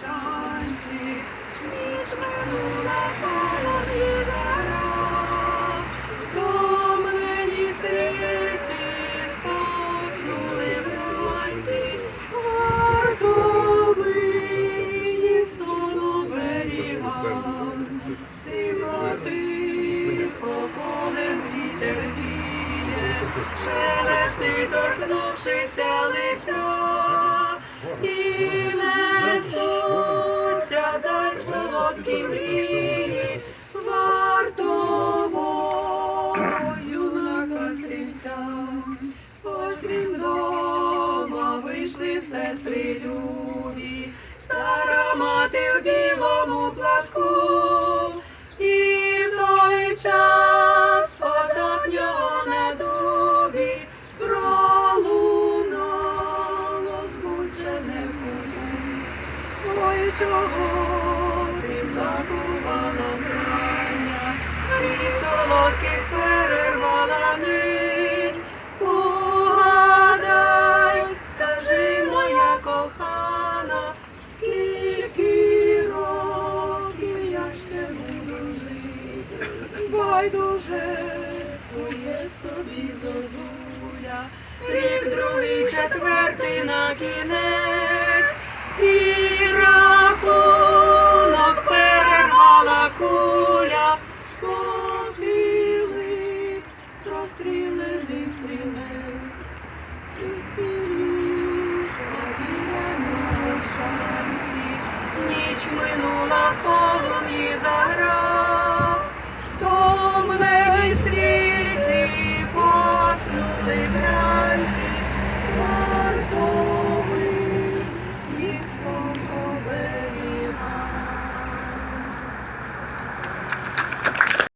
шанці, ніч минула холодні зара, втомлені стрільці спаснули вранці, вартовині сон оберігав. Тихо, тихо, полем шелести, торкнувшися мрії, вартовою на кострівця. Острім дома вийшли сестри любі, стара мати в білому платку, і в той час позад нього на дубі пролунало збуджене куку. Ой, чого забувала зрання, Мрій солодких перервала нить. Угадай, скажи, моя кохана, скільки років я ще буду жити. Байдуже, твоє собі зозуля, рік другий, четвертий на кінець, куля, похилив розстрілений стрілець. Тільки біля шанці, ніч минула в полум'ї заграв.